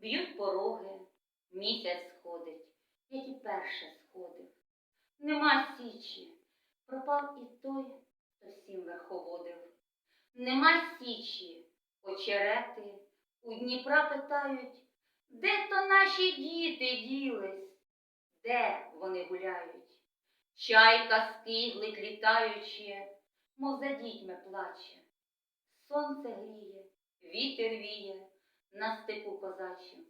Б'ють пороги, місяць сходить, як і перше сходив. Нема січі, пропав і той, хто всім верховодив. Нема січі, очерети у Дніпра питають, де то наші діти ділись, де вони гуляють? Чайка скиглить літаючи, мов за дітьми плаче. Сонце гріє, вітер віє на степу козачим.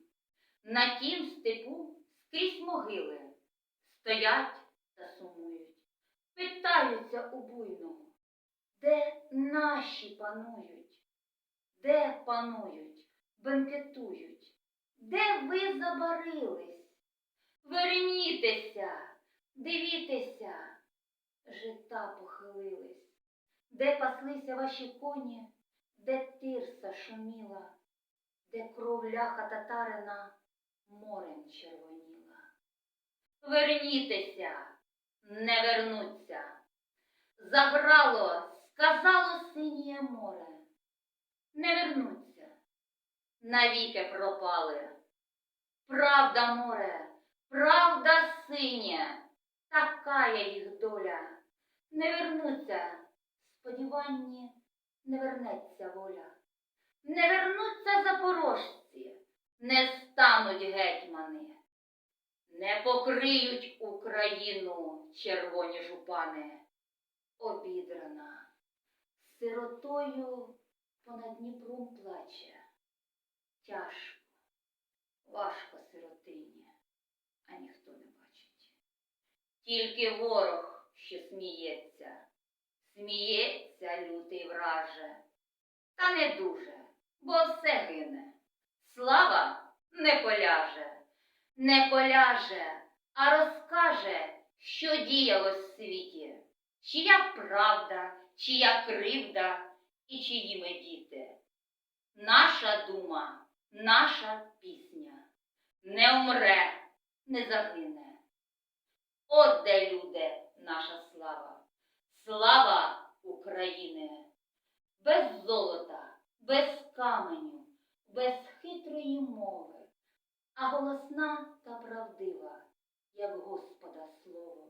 На тім степу скрізь могили стоять та сумують. Питаються у буйного, де наші панують, де панують, бенкетують, де ви забарились? Вернітеся, дивітеся, жита похилились, де паслися ваші коні, де тирса шуміла, де кров ляха татарина морем червоніла. Вернітеся, не вернуться. Заграло, сказало синє море. Не вернуться, навіки пропали. Правда, море, правда синє, така є їх доля. Не вернуться, сподіванні, не вернеться воля. Не вернуться запорожці, не стануть гетьмани, не покриють Україну червоні жупани. Обідрана, сиротою понад Дніпром плаче. Тяжко, важко сиротині, а ніхто не бачить. Тільки ворог, що сміється, сміється лютий враже, та не дуже, бо все гине. Слава не поляже, не поляже, а розкаже, що діялось в світі, чия правда, чия кривда і чиї ми діти. Наша дума, наша пісня не умре, не загине. От де люди наша слава, слава України, без золота, без каменю, без хитрої мови, а голосна та правдива, як Господа слово.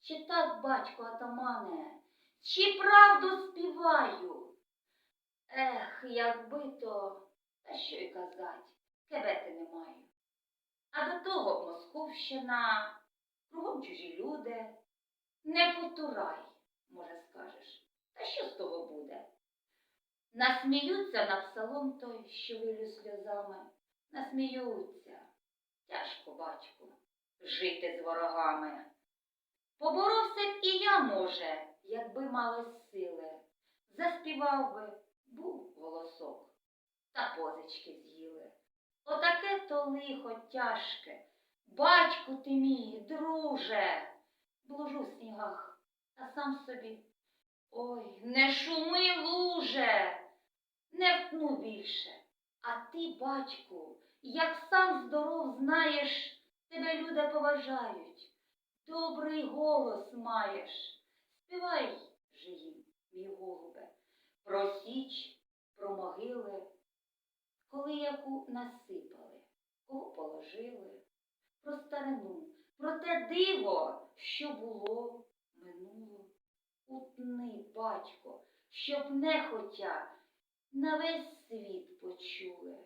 Чи так, батько атамане, чи правду співаю? Ех, якби то, та що й казать, кебети не маю. А до того Московщина, кругом чужі люди. Не потурай, може, скажеш, та що з того? Насміються над псалом той, що вилю сльозами, насміються. Тяжко, батьку, жити з ворогами. Поборовся б і я, може, якби мали сили. Заспівав би, був голосок, та позички з'їли. Отаке то лихо тяжке. Батьку ти мій, друже, блужу в снігах, а сам собі. Ой, не шуми, луже, не втну більше. А ти, батьку, як сам здоров знаєш, тебе люди поважають. Добрий голос маєш. Співай же їм, мій голубе, про січ, про могили, коли яку насипали, кого положили, про старину, про те диво, що було, минуло. Утни, батько, щоб нехотя на весь світ почули,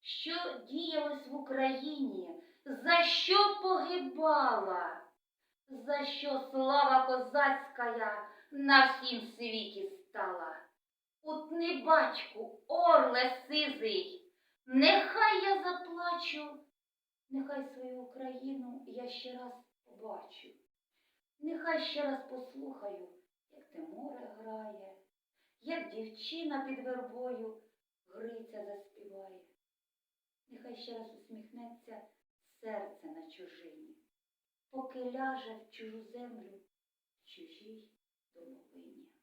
що діялось в Україні, за що погибала, за що слава козацька на всім світі стала. Утни, батьку, орле сизий, нехай я заплачу, нехай свою Україну я ще раз побачу, нехай ще раз послухаю, як те море грає, як дівчина під вербою Гриця заспіває. Нехай ще раз усміхнеться серце на чужині, поки ляже в чужу землю в чужій домовині.